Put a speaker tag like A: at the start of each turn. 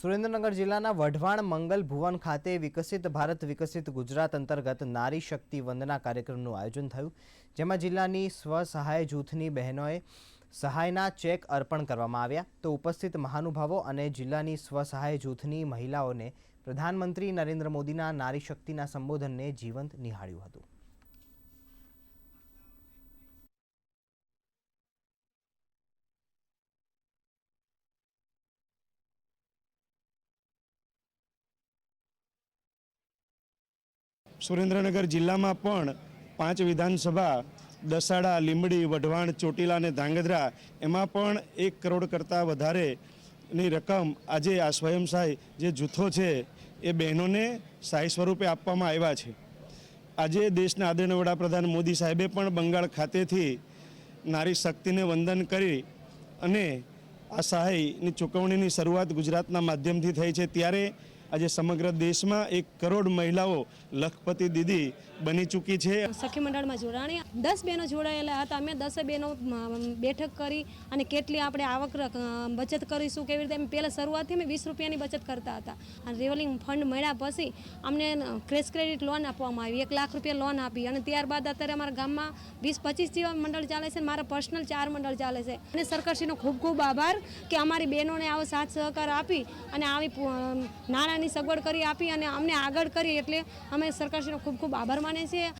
A: સુરેન્દ્રનગર જિલ્લાના વઢવાણ મંગલ ભુવન ખાતે વિકસિત ભારત, વિકસિત ગુજરાત અંતર્ગત નારી શક્તિ વંદના કાર્યક્રમનું આયોજન થયું. જેમાં જિલ્લાની સ્વસહાય જૂથની બહેનોએ સહાયના ચેક અર્પણ કરવામાં આવ્યા. તો ઉપસ્થિત મહાનુભાવો અને જિલ્લાની સ્વસહાય જૂથની મહિલાઓને પ્રધાનમંત્રી નરેન્દ્ર મોદીના નારી શક્તિના સંબોધનને જીવંત નિહાળ્યું હતું.
B: સુરેન્દ્રનગર જિલ્લામાં પણ પાંચ વિધાનસભા, દસાડા, લીંબડી, વઢવાણ, ચોટીલા અને ધાંગધ્રા, એમાં પણ એક કરોડ કરતાં વધારેની રકમ આજે આ સ્વયં સહાય જે જૂથો છે, એ બહેનોને સહાય સ્વરૂપે આપવામાં આવ્યા છે. આજે દેશના આદરણીય વડાપ્રધાન મોદી સાહેબે પણ બંગાળ ખાતેથી નારી શક્તિને વંદન કરી અને આ સહાયની ચૂકવણીની શરૂઆત ગુજરાતના માધ્યમથી થઈ છે. ત્યારે આજે સમગ્ર દેશમાં એક કરોડ મહિલાઓ લખપતિ દીદી બની ચૂકી છે.
C: સખી મંડળમાં જોડાણી. દસ બહેનો જોડાયેલા હતા. અમે દસે બહેનો બેઠક કરી અને કેટલી આપણે આવક બચત કરીશું કેવી રીતે? પહેલાં શરૂઆતથી અમે વીસ રૂપિયાની બચત કરતા હતા. અને રેવલિંગ ફંડ મળ્યા પછી અમને ક્રેશ ક્રેડિટ લોન આપવામાં આવી. એક લાખ રૂપિયા લોન આપી. અને ત્યારબાદ અત્યારે અમારા ગામમાં વીસ પચીસ જેવા મંડળ ચાલે છે મારા પર્સનલ ચાર મંડળ ચાલે છે. અને સરકારશ્રીનો ખૂબ ખૂબ આભાર કે અમારી બહેનોને આવો સાથ સહકાર આપી અને આવી પુ- અ, સગવડ કરી આપી અને અમને આગળ કરી એટલે અમે સરકારશ્રીનો ખૂબ ખૂબ આભાર માનીએ છીએ.